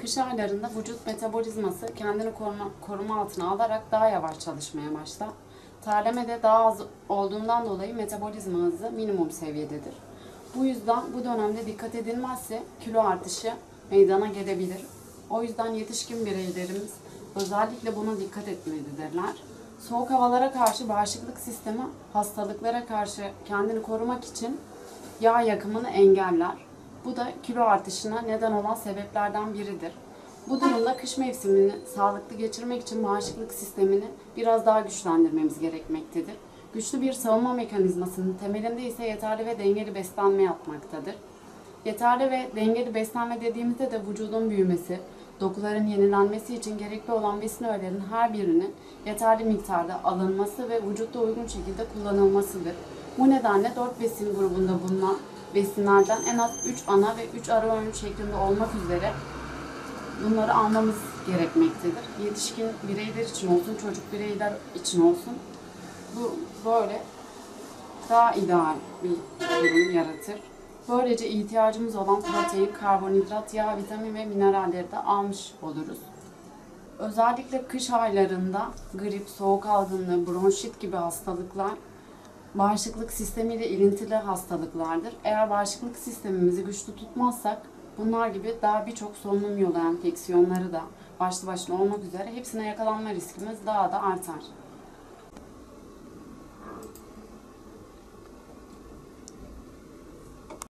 Kış aylarında vücut metabolizması kendini koruma, koruma altına alarak daha yavaş çalışmaya başlar. Terleme daha az olduğundan dolayı metabolizma hızı minimum seviyededir. Bu yüzden bu dönemde dikkat edilmezse kilo artışı meydana gelebilir. O yüzden yetişkin bireylerimiz özellikle buna dikkat etmelidirler. Soğuk havalara karşı bağışıklık sistemi hastalıklara karşı kendini korumak için yağ yakımını engeller. Bu da kilo artışına neden olan sebeplerden biridir. Bu durumda kış mevsimini sağlıklı geçirmek için bağışıklık sistemini biraz daha güçlendirmemiz gerekmektedir. Güçlü bir savunma mekanizmasının temelinde ise yeterli ve dengeli beslenme yapmaktadır. Yeterli ve dengeli beslenme dediğimizde de vücudun büyümesi, dokuların yenilenmesi için gerekli olan besin öğelerinin her birinin yeterli miktarda alınması ve vücutta uygun şekilde kullanılmasıdır. Bu nedenle 4 besin grubunda bulunan besinlerden en az 3 ana ve 3 ara öğün şeklinde olmak üzere bunları almamız gerekmektedir. Yetişkin bireyler için olsun, çocuk bireyler için olsun bu böyle daha ideal bir durum yaratır. Böylece ihtiyacımız olan protein, karbonhidrat, yağ, vitamin ve mineralleri de almış oluruz. Özellikle kış aylarında grip, soğuk algınlığı, bronşit gibi hastalıklar bağışıklık sistemiyle ilintili hastalıklardır. Eğer bağışıklık sistemimizi güçlü tutmazsak bunlar gibi daha birçok solunum yolu enfeksiyonları da başlı başına olmak üzere hepsine yakalanma riskimiz daha da artar.